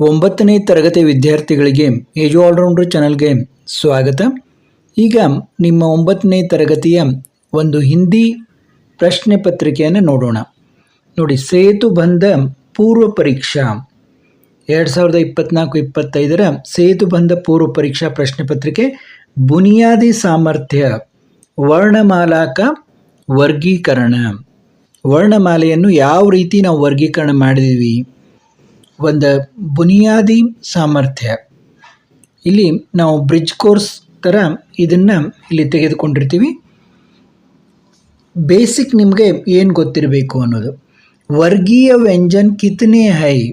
ಒಂಬತ್ತನೇ ತರಗತಿ ವಿದ್ಯಾರ್ಥಿಗಳಿಗೆ ಏಜು ಆಲ್ರೌಂಡರ್ ಚಾನಲ್ಗೆ ಸ್ವಾಗತ. ಈಗ ನಿಮ್ಮ ಒಂಬತ್ತನೇ ತರಗತಿಯ ಒಂದು ಹಿಂದಿ ಪ್ರಶ್ನೆ ಪತ್ರಿಕೆಯನ್ನು ನೋಡೋಣ. ನೋಡಿ, ಸೇತು ಬಂದ ಪೂರ್ವ ಪರೀಕ್ಷಾ. ಎರಡು ಸಾವಿರದ ಇಪ್ಪತ್ನಾಲ್ಕು ಇಪ್ಪತ್ತೈದರ ಸೇತು ಬಂದ ಪೂರ್ವ ಪರೀಕ್ಷಾ ಪ್ರಶ್ನೆ ಪತ್ರಿಕೆ, ಬುನಿಯಾದಿ ಸಾಮರ್ಥ್ಯ, ವರ್ಣಮಾಲಾಕ ವರ್ಗೀಕರಣ. ವರ್ಣಮಾಲೆಯನ್ನು ಯಾವ ರೀತಿ ನಾವು ವರ್ಗೀಕರಣ ಮಾಡಿದ್ದೀವಿ ಒಂದು ಬುನಿಯಾದಿ ಸಾಮರ್ಥ್ಯ. ಇಲ್ಲಿ ನಾವು ಬ್ರಿಡ್ಜ್ ಕೋರ್ಸ್ ಥರ ಇದನ್ನು ಇಲ್ಲಿ ತೆಗೆದುಕೊಂಡಿರ್ತೀವಿ. ಬೇಸಿಕ್ ನಿಮಗೆ ಏನು ಗೊತ್ತಿರಬೇಕು ಅನ್ನೋದು. ವರ್ಗೀಯ ವ್ಯಂಜನ್ ಕಿತನೆ ಹೈ.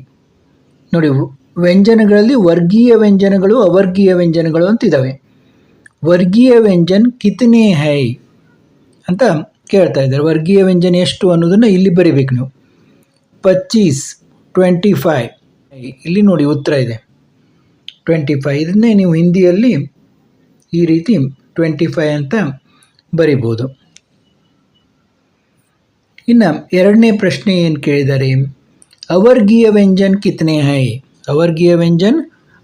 ನೋಡಿ, ವ್ಯಂಜನಗಳಲ್ಲಿ ವರ್ಗೀಯ ವ್ಯಂಜನಗಳು, ಅವರ್ಗೀಯ ವ್ಯಂಜನಗಳು ಅಂತಿದ್ದಾವೆ ವರ್ಗೀಯ ವ್ಯಂಜನ್ ಕಿತನೆ ಹೈ ಅಂತ ಕೇಳ್ತಾ ಇದ್ದಾರೆ. ವರ್ಗೀಯ ವ್ಯಂಜನ ಎಷ್ಟು ಅನ್ನೋದನ್ನು ಇಲ್ಲಿ ಬರಿಬೇಕು ನೀವು. ಪಚ್ಚೀಸ್. ಟ್ವೆಂಟಿ ಫೈ ಇಲ್ಲಿ ನೋಡಿ ಉತ್ತರ ಇದೆ. ಟ್ವೆಂಟಿ ಫೈ ಇದನ್ನೇ ನೀವು ಹಿಂದಿಯಲ್ಲಿ ಈ ರೀತಿ ಟ್ವೆಂಟಿ ಫೈ ಅಂತ ಬರಿಬೋದು. ಇನ್ನು ಎರಡನೇ ಪ್ರಶ್ನೆ ಏನು ಕೇಳಿದ್ದಾರೆ ಅವರ್ಗೀಯ ವ್ಯಂಜನ್ ಕಿತನೆ ಹೈ? ಅವರ್ಗೀಯ ವ್ಯಂಜನ್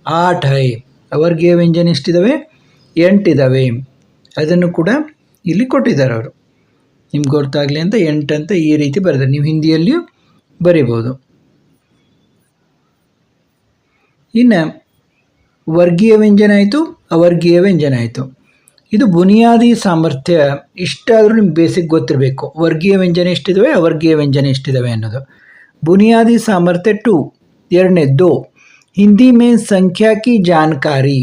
ಆಟ್ ಹೈ. ಅವರ್ಗೀಯ ವ್ಯಂಜನ್ ಎಷ್ಟಿದ್ದಾವೆ ಎಂಟಿದ್ದಾವೆ ಅದನ್ನು ಕೂಡ ಇಲ್ಲಿ ಕೊಟ್ಟಿದ್ದಾರೆ ಅವರು. ನಿಮ್ಗೆ ಗೊತ್ತಾಗಲಿ ಅಂತ ಎಂಟು ಅಂತ ಈ ರೀತಿ ಬರೆದಾರೆ ನೀವು ಹಿಂದಿಯಲ್ಲಿಯೂ ಬರಿಬೋದು. ಇನ್ನು ವರ್ಗೀಯ ವ್ಯಂಜನ ಆಯಿತು ಅವರ್ಗೀಯ ವ್ಯಂಜನ ಆಯಿತು ಇದು ಬುನಿಯಾದಿ ಸಾಮರ್ಥ್ಯ ಇಷ್ಟಾದರೂ ನಿಮ್ಗೆ ಬೇಸಿಕ್ ಗೊತ್ತಿರಬೇಕು ವರ್ಗೀಯ ವ್ಯಂಜನ ಎಷ್ಟಿದ್ದಾವೆ ಅವರ್ಗೀಯ ವ್ಯಂಜನ ಎಷ್ಟಿದ್ದಾವೆ ಅನ್ನೋದು ಬುನಿಯಾದಿ ಸಾಮರ್ಥ್ಯ ಟು ಎರಡನೇ दो हिंदी में संख्या की जानकारी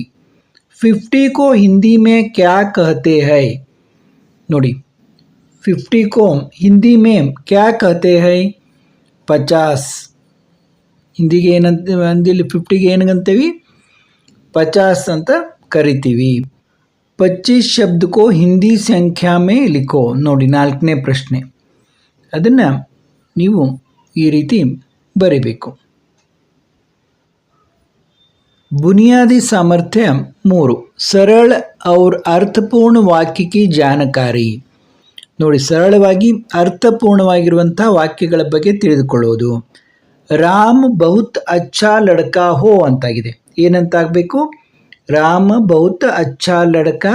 फिफ्टी को हिंदी में क्या कहते हैं ನೋಡಿ ಫಿಫ್ಟಿ को हिंदी में क्या कहते हैं ಪಚಾಸ್ ಹಿಂದಿಗೆ ಏನಂತ ಅಂದಿಲ್ಲಿ ಫಿಫ್ಟಿಗೆ ಏನಂತೀವಿ ಪಚಾಸ್ ಅಂತ ಕರಿತೀವಿ. ಪಚ್ಚೀಸ್ ಶಬ್ದಕ್ಕೋ ಹಿಂದಿ ಸಂಖ್ಯಾ ಮೇ ಲಿಖೋ. ನೋಡಿ, ನಾಲ್ಕನೇ ಪ್ರಶ್ನೆ. ಅದನ್ನು ನೀವು ಈ ರೀತಿ ಬರೀಬೇಕು. ಬುನಿಯಾದಿ ಸಾಮರ್ಥ್ಯ ಮೂರು. ಸರಳ ಅವ್ರ ಅರ್ಥಪೂರ್ಣ ವಾಕ್ಯಕ್ಕೆ ಜಾನಕಾರಿ. ನೋಡಿ, ಸರಳವಾಗಿ ಅರ್ಥಪೂರ್ಣವಾಗಿರುವಂಥ ವಾಕ್ಯಗಳ ಬಗ್ಗೆ ತಿಳಿದುಕೊಳ್ಳೋದು ರಾಮ್ ಬಹುತ್ ಅಚ್ಚಾ ಲಡ್ಕಾ ಹೋ ಅಂತಾಗಿದೆ. ಏನಂತ ಆಗಬೇಕು ರಾಮ ಬಹುತ್ ಅಚ್ಚಾ ಲಡ್ಕಾ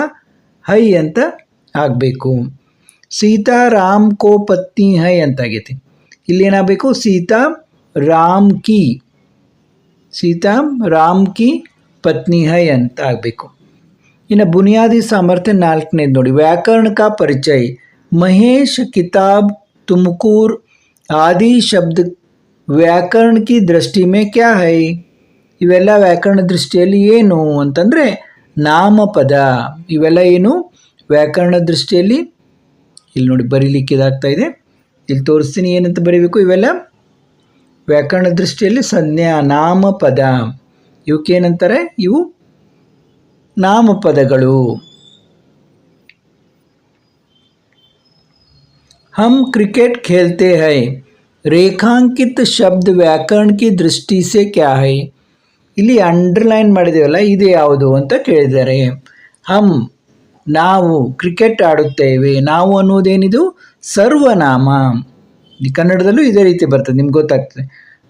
ಹೈ ಅಂತ ಆಗಬೇಕು. ಸೀತಾ ರಾಮ್ ಕೋ ಪತ್ನಿ ಹೈ ಅಂತಾಗೈತಿ. ಇಲ್ಲಿ ಏನಾಗಬೇಕು ಸೀತಾ ರಾಮ್ ಕಿ, ಸೀತಾ ರಾಮ್ ಕಿ ಪತ್ನಿ ಹೈ ಅಂತ ಆಗಬೇಕು. ಇನ್ನು ಬುನಿಯಾದಿ ಸಾಮರ್ಥ್ಯ ನಾಲ್ಕನೇದು ನೋಡಿ. ವ್ಯಾಕರಣ ಕಾ ಪರಿಚಯ ಮಹೇಶ್ ಕಿತಾಬ್ ತುಮಕೂರ್ ಆದಿ ಶಬ್ದ ವ್ಯಾಕರಣ ಕಿ ದೃಷ್ಟಿ ಮೇ ಕ್ಯಾ ಹೈ? ಇವೆಲ್ಲ ವ್ಯಾಕರಣ ದೃಷ್ಟಿಯಲ್ಲಿ ಏನು ಅಂತಂದರೆ ನಾಮಪದ. ಇವೆಲ್ಲ ಏನು? ವ್ಯಾಕರಣ ದೃಷ್ಟಿಯಲ್ಲಿ, ಇಲ್ಲಿ ನೋಡಿ ಬರೀಲಿಕ್ಕೆ ಇದಾಗ್ತಾ ಇದೆ. ಇಲ್ಲಿ ತೋರಿಸ್ತೀನಿ ಏನಂತ ಬರೀಬೇಕು? ಇವೆಲ್ಲ ವ್ಯಾಕರಣ ದೃಷ್ಟಿಯಲ್ಲಿ ಸಂಜ್ಞಾ, ನಾಮಪದ. ಇವಕ್ಕೇನಂತಾರೆ ಇವು ನಾಮಪದಗಳು. ಹಮ್ ಕ್ರಿಕೆಟ್ ಖೇಲ್ತೆ ಹೈ. ರೇಖಾಂಕಿತ ಶಬ್ದ ವ್ಯಾಕರಣ ಕಿ ದೃಷ್ಟಿ ಸೆ ಕ್ಯಾ ಹೈ? ಇಲ್ಲಿ ಅಂಡರ್ಲೈನ್ ಮಾಡಿದೇವಲ್ಲ, ಇದು ಯಾವುದು ಅಂತ ಕೇಳಿದ್ದಾರೆ ಹಮ್ ನಾವು ಕ್ರಿಕೆಟ್ ಆಡುತ್ತೇವೆ. ನಾವು ಅನ್ನೋದೇನಿದು ಸರ್ವನಾಮ. ಕನ್ನಡದಲ್ಲೂ ಇದೇ ರೀತಿ ಬರ್ತದೆ, ನಿಮ್ಗೆ ಗೊತ್ತಾಗ್ತದೆ.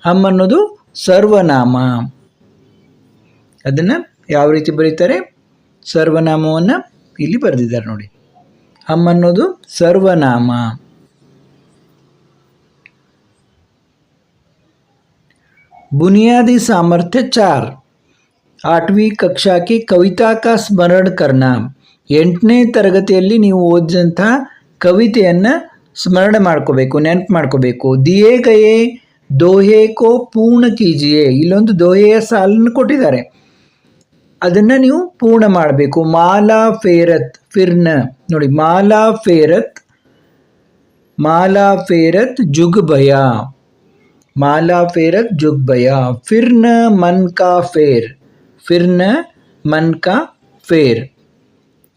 ಹಮ್ ಅನ್ನೋದು ಸರ್ವನಾಮ. ಅದನ್ನು ಯಾವ ರೀತಿ ಬರೀತಾರೆ? ಸರ್ವನಾಮವನ್ನು ಇಲ್ಲಿ ಬರೆದಿದ್ದಾರೆ ನೋಡಿ. ಹಮ್ ಅನ್ನೋದು ಸರ್ವನಾಮ. बुनियादी सामर्थ्य चार आठवीं कक्षा की कविता का स्मरण करना ಎಂಟನೇ ತರಗತಿಯಲ್ಲಿ ನೀವು ಓದಿದಂಥ ಕವಿತೆಯನ್ನು ಸ್ಮರಣೆ ಮಾಡ್ಕೋಬೇಕು ನೆನಪು ಮಾಡ್ಕೋಬೇಕು ದಿಯೇ ಗಯೇ ದೋಹೆ ಕೋ ಪೂರ್ಣ ಕೀಜಿಯೇ ಇಲ್ಲೊಂದು ದೋಹೆಯ ಸಾಲನ್ನು ಕೊಟ್ಟಿದ್ದಾರೆ ಅದನ್ನು ನೀವು ಪೂರ್ಣ ಮಾಡಬೇಕು ಮಾಲಾ ಫೇರತ್ ಫಿರ್ನ ನೋಡಿ ಮಾಲಾ ಫೇರತ್ ಮಾಲಾ ಫೇರತ್ ಜುಗ್ ಭಯ ಮಾಲಾ ಫೇರತ್ ಜುಗ್ ಭಯ ಫಿರ್ನ ಮನ್ ಕಾ ಫೇರ್. ಫಿರ್ನ ಮನ್ ಕಾ ಫೇರ್.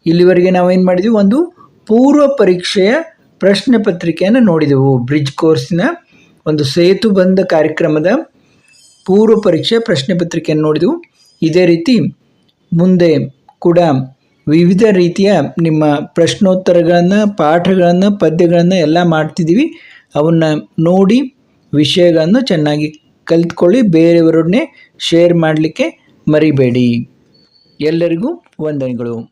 ಇಲ್ಲಿವರೆಗೆ ನಾವೇನು ಮಾಡಿದ್ವಿ? ಒಂದು ಪೂರ್ವ ಪರೀಕ್ಷೆಯ ಪ್ರಶ್ನೆ ಪತ್ರಿಕೆಯನ್ನು ನೋಡಿದೆವು. ಬ್ರಿಡ್ಜ್ ಕೋರ್ಸಿನ ಒಂದು ಸೇತು ಬಂದ ಕಾರ್ಯಕ್ರಮದ ಪೂರ್ವ ಪರೀಕ್ಷೆಯ ಪ್ರಶ್ನೆ ಪತ್ರಿಕೆಯನ್ನು ನೋಡಿದೆವು. ಇದೇ ರೀತಿ ಮುಂದೆ ಕೂಡ ವಿವಿಧ ರೀತಿಯ ನಿಮ್ಮ ಪ್ರಶ್ನೋತ್ತರಗಳನ್ನು, ಪಾಠಗಳನ್ನು, ಪದ್ಯಗಳನ್ನು ಎಲ್ಲ ಮಾಡ್ತಿದ್ದೀವಿ. ಅವನ್ನು ನೋಡಿ ವಿಷಯಗಳನ್ನು ಚೆನ್ನಾಗಿ ಕಲಿತ್ಕೊಳ್ಳಿ ಬೇರೆಯವರನ್ನೇ ಶೇರ್ ಮಾಡಲಿಕ್ಕೆ ಮರಿಬೇಡಿ. ಎಲ್ಲರಿಗೂ ವಂದನೆಗಳು.